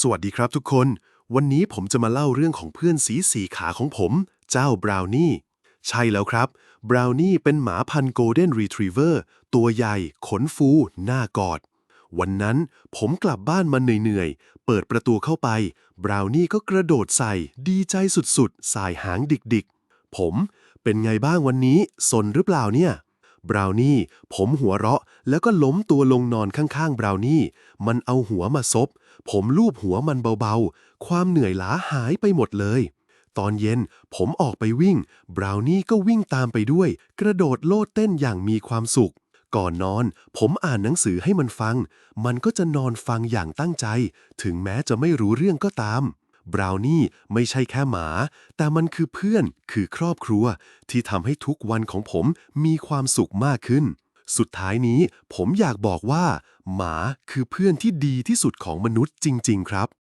สวัสดีครับทุกคน วันนี้ผมจะมาเล่าเรื่องของเพื่อนสีสีขาของผม เจ้าบราวนี่ ใช่แล้วครับ บราวนี่เป็นหมาพันธุ์โกลเด้นรีทรีเวอร์ตัวใหญ่ ขนฟู หน้ากอด วันนั้นผมกลับบ้านมาเหนื่อยๆ เปิดประตูเข้าไป บราวนี่ก็กระโดดใส่ ดีใจสุดๆ สายหางดิกๆ ผม เป็นไงบ้างวันนี้ สนหรือเปล่าเนี่ย บราวนี่ผมหัวเราะ แล้วก็ล้มตัวลงนอนข้างๆ บราวนี่ มันเอาหัวมาซบ ผมลูบหัวมันเบาๆ ความเหนื่อยล้าหายไปหมดเลย ตอนเย็นผมออกไปวิ่ง บราวนี่ก็วิ่งตามไปด้วย กระโดดโลดเต้นอย่างมีความสุข ก่อนนอน ผมอ่านหนังสือให้มันฟัง มันก็จะนอนฟังอย่างตั้งใจ ถึงแม้จะไม่รู้เรื่องก็ตาม บราวนี่ไม่ใช่แค่หมา แต่มันคือเพื่อนคือครอบครัว ที่ทำให้ทุกวันของผมมีความสุขมากขึ้น สุดท้ายนี้ผมอยากบอกว่า หมาคือเพื่อนที่ดีที่สุดของมนุษย์จริง ๆ ครับ